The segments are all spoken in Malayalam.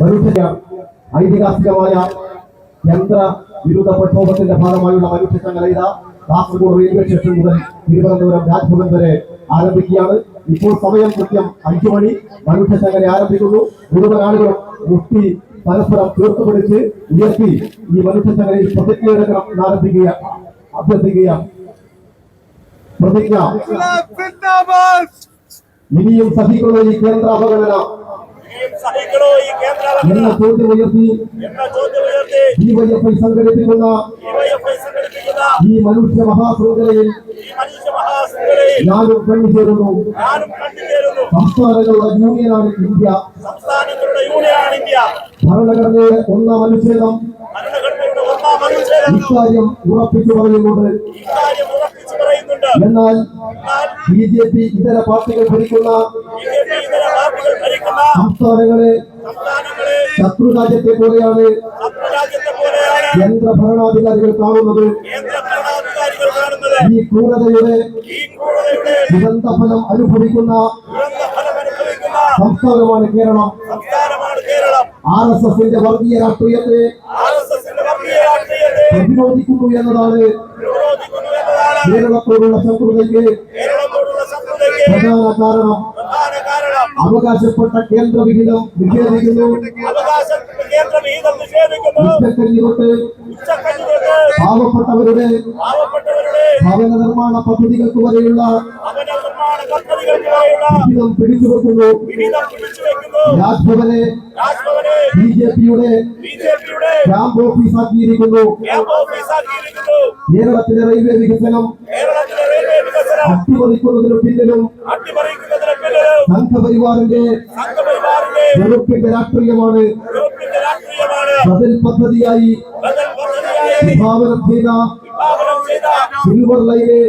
മനുഷ്യ ഐതിഹാസികമായ യന്ത്ര വിരുദ്ധ പ്രക്ഷോഭത്തിന്റെ ഭാഗമായുള്ള മനുഷ്യ സംഘടന കാസർഗോഡ് റെയിൽവേ സ്റ്റേഷൻ മുതൽ തിരുവനന്തപുരം രാജ്ഭവൻ വരെ ആരംഭിക്കുകയാണ്. ഇപ്പോൾ സമയം കൃത്യം അഞ്ചു മണി. മനുഷ്യ സംഘടന ആരംഭിക്കുന്നു. മുഴുവൻ ആളുകളും മുട്ടി പരസ്പരം തീർത്തുപിടിച്ച് ഉയർത്തി ഈ മനുഷ്യ സംഘടനയിൽ പ്രതിജ്ഞയെടുക്കണം ആരംഭിക്കുക അഭ്യർത്ഥിക്കുക പ്രതിജ്ഞ. ഇനിയും സഹിക്കുന്ന ഈ കേന്ദ്ര അവഗണന എന്ന ചോദ്യം ഉയർത്തി. സംഘടിപ്പിക്കുന്ന ഈ മനുഷ്യ മഹാശൃംഖലയിൽ ഈ മനുഷ്യ ഞാനും സംസ്ഥാനങ്ങളുടെ യൂണിയനാണ് ഇന്ത്യ. ഭരണഘടനയുടെ ഒന്നാം അനുച്ഛേദം. ഇക്കാര്യം ഉറപ്പിച്ചു പറഞ്ഞുകൊണ്ട് എന്നാൽ ബി ജെ പി ഇതര പാർട്ടികൾ ഭരിക്കുന്ന സംസ്ഥാനങ്ങളെ ശത്രു രാജ്യത്തെ പോലെയാണ് കേന്ദ്ര ഭരണാധികാരികൾ കാണുന്നത്. ഈ ക്രൂരതയുടെ ദുരന്ത ഫലം അനുഭവിക്കുന്ന സംസ്ഥാനമാണ് കേരളം. ആർ എസ് എസിന്റെ വർഗീയ രാഷ്ട്രീയത്തെ പ്രതിരോധിക്കുന്നു എന്നതാണ് കേരളത്തോടുള്ള ശത്രുതയ്ക്ക് പ്രധാന കാരണം അവകാശപ്പെട്ട കേന്ദ്ര വിഹിതം നിഷേധിക്കുന്നു പാവപ്പെട്ടവരുടെ ഭവന നിർമ്മാണ പദ്ധതികൾക്ക് വരെയുള്ള വിഹിതം പിടിച്ചുവെക്കുന്നു. രാജ്ഭവനെ രാജ്ഭവനെ ബി ജെ പിയുടെ ക്യാമ്പ് ക്യാമ്പ് ഓഫീസാക്കിയിരിക്കുന്നു. കേരളത്തിലെ റെയിൽവേ വികസനം അട്ടിമറിക്കുന്നതിനു പിന്നിലും അട്ടിമറിക്കുന്നതിന് പിന്നിലും സംഘപരിവാറിന്റെ വെറുപ്പിന്റെ രാഷ്ട്രീയമാണ്. ബദൽ പദ്ധതിയായി വിഭാവനം ചെയ്ത സിൽവർ ലൈന്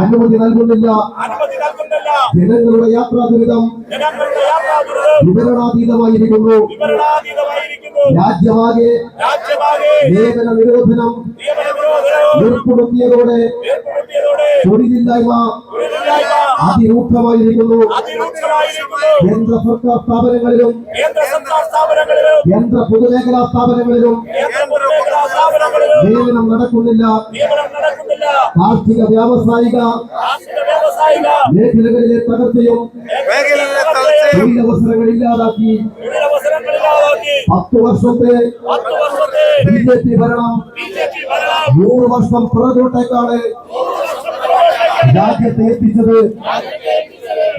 അനുമതി നൽകുന്നില്ല. ജനങ്ങളുടെ യാത്രാ ദുരിതം വിവരണാതീതമായിരിക്കുന്നു. രാജ്യമാകെ നിരോധനം നിയമന നിരോധനവും ഏർപ്പെടുത്തിയതോടെ തൊഴിലില്ലായ്മ അതിരൂക്ഷമായിരിക്കുന്നു. കേന്ദ്ര സർക്കാർ സ്ഥാപനങ്ങളിലും കേന്ദ്ര പൊതുമേഖലാ സ്ഥാപനങ്ങളിലും നിയമനം നടക്കുന്നില്ല. കാർഷിക വ്യാവസായിക മേഖലകളിലെ തകർച്ചയും തൊഴിലവസരങ്ങൾ ഇല്ലാതാക്കി. പത്ത് വർഷത്തെ പത്ത് വർഷത്തെ ബി ജെ പി ഭരണം. ബി ജെ പി ഭരണം. നൂറ് വർഷം പുറകോട്ടേക്കാണ്. രാജ്യത്തെ എത്തിച്ചത്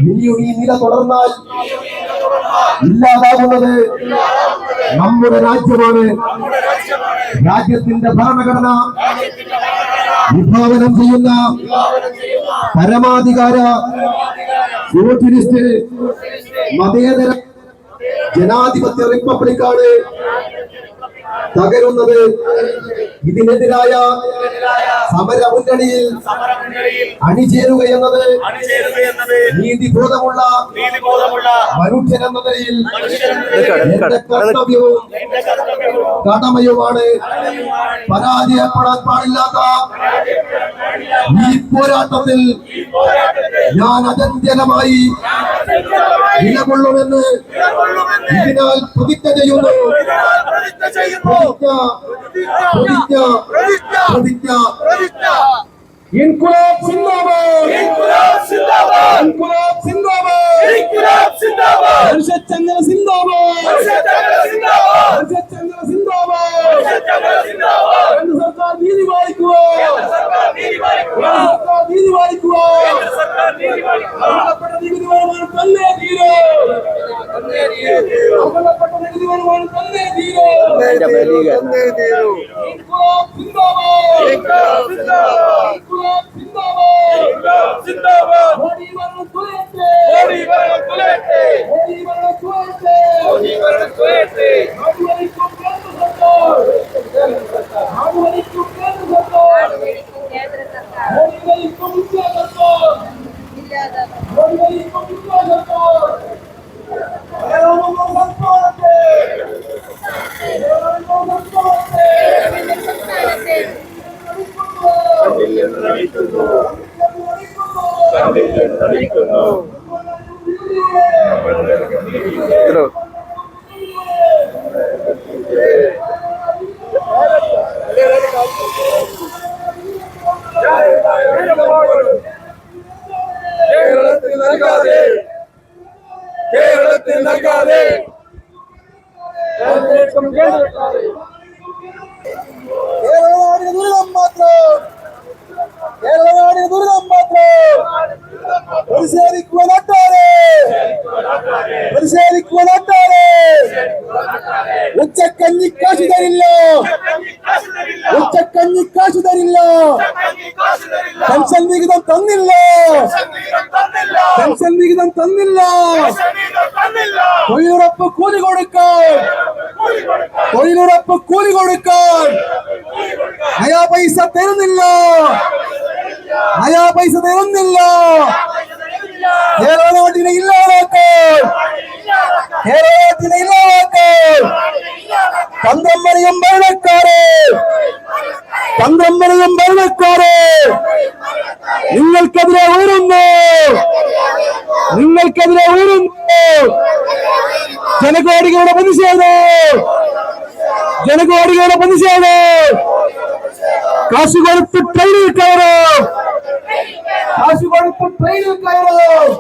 ഇനിയും ഈ നില തുടർന്നാൽ ഇല്ലാതാകുന്നത് നമ്മുടെ രാജ്യമാണ്. രാജ്യത്തിന്റെ ഭരണഘടന വിഭാവനം ചെയ്യുന്ന പരമാധികാര മതേതര ജനാധിപത്യ റിപ്പബ്ലിക്കാണ് തകരുന്നത് ഇതിനെതിരായ സമര മുന്നണിയിൽ അണിചേരുക എന്നത് നീതിബോധമുള്ള മനുഷ്യൻ എന്ന നിലയിൽ എന്റെ കർത്തവ്യവും കടമയുമാണ്. പരാജയപ്പെടാൻ പാടില്ലാത്ത ഈ പോരാട്ടത്തിൽ ഞാൻ അചഞ്ചലമായി നിലകൊള്ളുമെന്ന് ഇതിനാൽ പ്രതിജ്ഞ ചെയ്യുന്നു. പ്രതിജ്ഞ പ്രതിജ്ഞ പ്രതിജ്ഞ. ഇൻകുലാബ് സിന്ദാബാദ്. ഇൻകുലാബ് സിന്ദാബാദ്. ഇൻകുലാബ് സിന്ദാബാദ്. ഇൻകുലാബ് സിന്ദാബാദ്. കേന്ദ്ര സർക്കാർ നീതി പാലിക്കുക. കേന്ദ്ര സർക്കാർ നീതി പാലിക്കുക. സർക്കാർ നീതി പാലിക്കുക. കേന്ദ്ര സർക്കാർ നീതി പാലിക്കുക. അർഹതപ്പെട്ട നികുതി വരുമാനം തന്നെ തീരോ. ഇൻകുലാബ് സിന്ദാബാദ് ഇൻകുലാബ് സിന്ദാബാദ് മോദി ഭരണം തുലയട്ടെ മോദി ഭരണം തുലയട്ടെ മോദി ഭരണം തുലയട്ടെ നാടുഭരിക്കും കേന്ദ്ര സർക്കാർ കേരളത്തിൽ നൽകാതെ കേരളത്തിൽ നൽകാതെ കേരളനാടിന് ദുരിതം മാത്രം കേരളനാടിന് ദുരിതം മാത്രം പ്രതിഷേധിക്കുക നാട്ടാരെ പ്രതിഷേധിക്കുക നാട്ടാരെ ഉച്ചക്കഞ്ഞി കാശ് തരില്ല ഉച്ചക്കഞ്ഞി കാശ് തരില്ല പെൻഷൻ വിഹിതം തന്നില്ല. പെൻഷൻ വിഹിതം തന്നില്ല. തൊഴിലുറപ്പ് കൂലി കൊടുക്കാൻ. തൊഴിലുറപ്പ് കൂലി കൊടുക്കാൻ. നയാ പൈസ തരുന്നില്ല. നയാ പൈസ തരുന്നില്ല. കേരള നാട്ടിനെ ഇല്ലാതാക്കാൻ കേരള നാട്ടിനെ ഇല്ലാതാക്കാൻ തന്ത്രം മറിയും ഭരണക്കാരെ. തന്ത്രം മറിയും ഭരണക്കാരെ. നിങ്ങൾക്കെതിരെ ഉയരുന്നു. നിങ്ങൾക്കെതിരെ ഉയരുന്നു. ജനകോടികളുടെ പ്രതിഷേധം. ജനകോടികളുടെ പ്രതിഷേധം. കാശ് കൊടുത്ത് ട്രെയിനിൽ കയറും കാശ് കൊടുത്ത് ട്രെയിനിൽ കയറും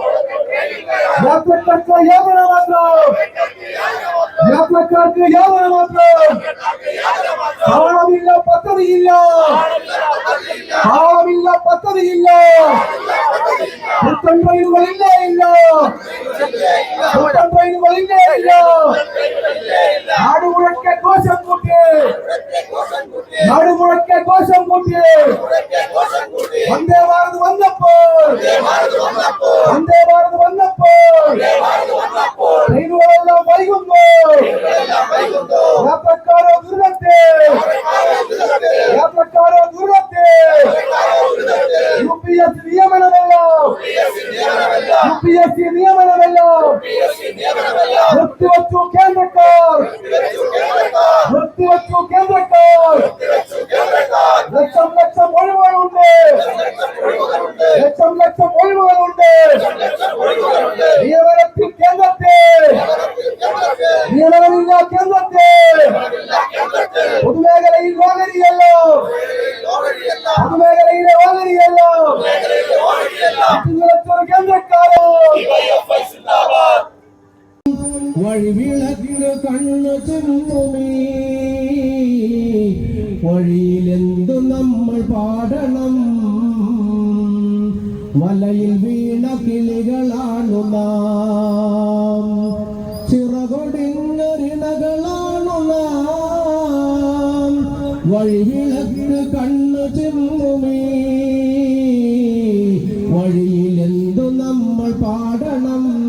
യാത്രക്കാർക്ക് യാതന മാത്രം. യാത്രക്കാർക്ക് യാതന മാത്രം. പാളമില്ല പദ്ധതിയില്ല. പാളമില്ല പദ്ധതിയില്ല. പുത്തൻ ട്രെയിനുകളില്ല ഇല്ല. പുത്തൻ ട്രെയിനുകളില്ല ഇല്ല നാടുമുഴക്കെ കോശം കൂട്ടി നാടുമുഴക്കെ കോശം കൂട്ടി വന്ദേ ഭാരത് വന്നപ്പോൾ വന്ദേ ഭാരത് വന്നപ്പോൾ ട്രെയിനുകളെല്ലാം വൈകുമ്പോൾ യാത്രക്കാരോ ദുരിതത്തെ യാത്രക്കാരോ ദുരിതത്തെ യു പി എസ് നിയമനമെല്ലാം യു പി വഴിയിലെന്തു നമ്മൾ പാടണം? വലയിൽ വീണ കിളികളാണു നാം. ചിറകൊടിങ്ങരിണകളാണു നാം. വഴിയിലത്ത് കണ്ണു ചെന്നുമേ വഴിയിലെന്തു നമ്മൾ പാടണം?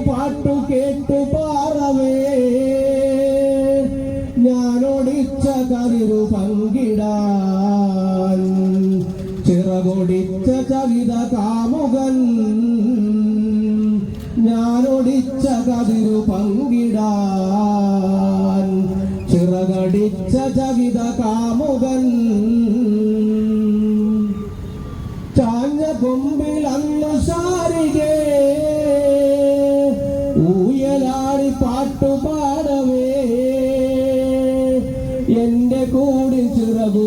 പാട്ടു കേട്ടു പാറവേ. ഞാനൊടിച്ച കവിതു പങ്കിടാൻ. ചിറകൊടിച്ച കവിത കാമുകൻ. ഞാനൊടിച്ച കവിതു പങ്കിടാൻ. ചിറകടിച്ച കവിത കാമുകൻ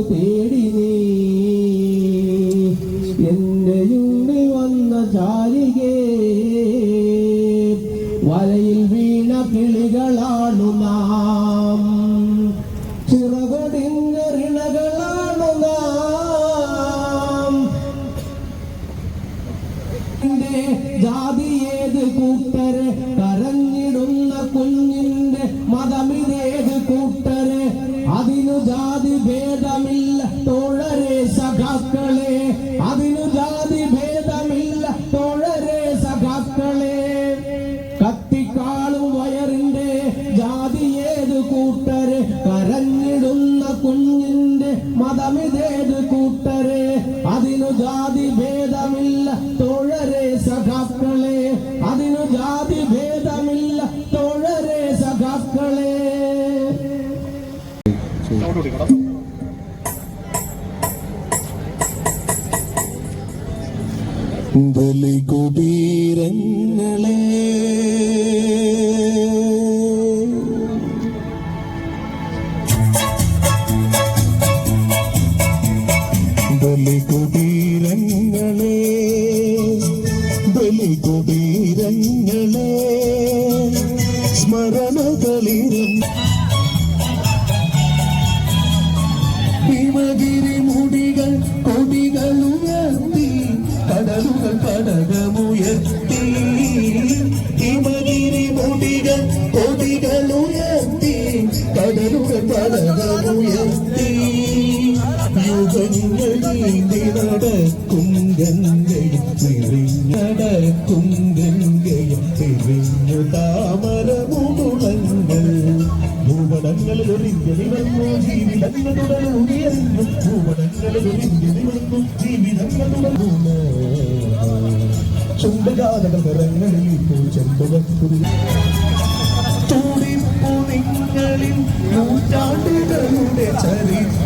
തേടി നീ. എന്റെ ഉണ്ണി വന്ന ചാരികേ വലയിൽ വീണ കിളികളാണു നാം. ചിറകൊടിഞ്ഞറിണകളാണു നാം. ജാതി ഏത് കൂട്ടര് അതിനു ജാതി കൊടുക്കണം. ബലി ഗോപീ കടകമുയർത്തി ഹിമഗിരി മുടികൾ കൊടികൾ ഉയർത്തി കടലുകൾ കടകമുയർത്തി യുഗങ്ങൾ നീന്തി നടക്കും ഗംഗയും നടക്കും ഗംഗയും തിരിഞ്ഞു താമരമുകുളങ്ങൾ ഭൂപടങ്ങളിൽ ഒരിഞ്ഞതി വന്നു ജീവിതങ്ങൾ തുടരുന്നു ചുണ്ടജാതകൾ നിറങ്ങളിൽ ഇപ്പോൾ ചെമ്പുകൾ തുടിപ്പു നിങ്ങളിൽ നൂറ്റാണ്ടുകളുടെ ചരിത്രം.